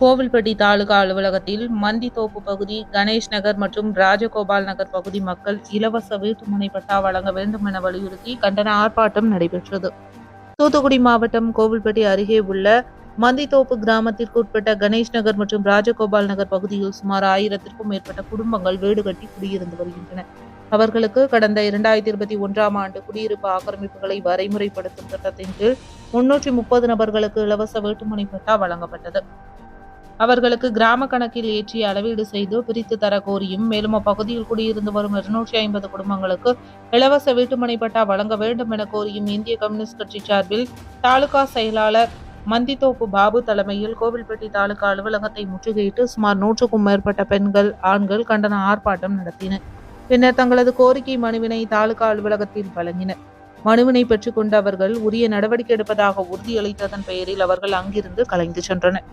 கோவில்பட்டி தாலுகா அலுவலகத்தில் மந்தித்தோப்பு பகுதி கணேஷ் நகர் மற்றும் ராஜகோபால் நகர் பகுதி மக்கள் இலவச வீட்டுமனை பட்டா வழங்க வேண்டும் என வலியுறுத்தி கண்டன ஆர்ப்பாட்டம் நடைபெற்றது. தூத்துக்குடி மாவட்டம் கோவில்பட்டி அருகே உள்ள மந்தித்தோப்பு கிராமத்திற்கு உட்பட்ட கணேஷ் நகர் மற்றும் ராஜகோபால் நகர் பகுதியில் சுமார் ஆயிரத்திற்கும் மேற்பட்ட குடும்பங்கள் வீடு கட்டி குடியிருந்து வருகின்றன. அவர்களுக்கு கடந்த இரண்டாயிரத்தி இருபத்தி ஒன்றாம் ஆண்டு குடியிருப்பு ஆக்கிரமிப்புகளை வரைமுறைப்படுத்தும் திட்டத்தின் கீழ் முன்னூற்றி முப்பது நபர்களுக்கு இலவச வீட்டுமனை பட்டா வழங்கப்பட்டது. அவர்களுக்கு கிராம கணக்கில் ஏற்றி அளவீடு செய்து பிரித்து தர கோரியும் மேலும் அப்பகுதியில் குடியிருந்து வரும் இருநூற்றி ஐம்பது குடும்பங்களுக்கு இலவச வீட்டுமனை பட்டா வழங்க வேண்டும் என கோரியும் இந்திய கம்யூனிஸ்ட் கட்சி சார்பில் தாலுகா செயலாளர் மந்தித்தோப்பு பாபு தலைமையில் கோவில்பட்டி தாலுகா அலுவலகத்தை முற்றுகையிட்டு சுமார் நூற்றுக்கும் மேற்பட்ட பெண்கள் ஆண்கள் கண்டன ஆர்ப்பாட்டம் நடத்தினர் பின்னர் தங்களது கோரிக்கை மனுவினை தாலுகா அலுவலகத்தில் வழங்கினர் மனுவினை பெற்றுக்கொண்ட அவர்கள் உரிய நடவடிக்கை எடுப்பதாக உறுதியளித்ததன் பெயரில் அவர்கள் அங்கிருந்து கலைந்து சென்றனர்.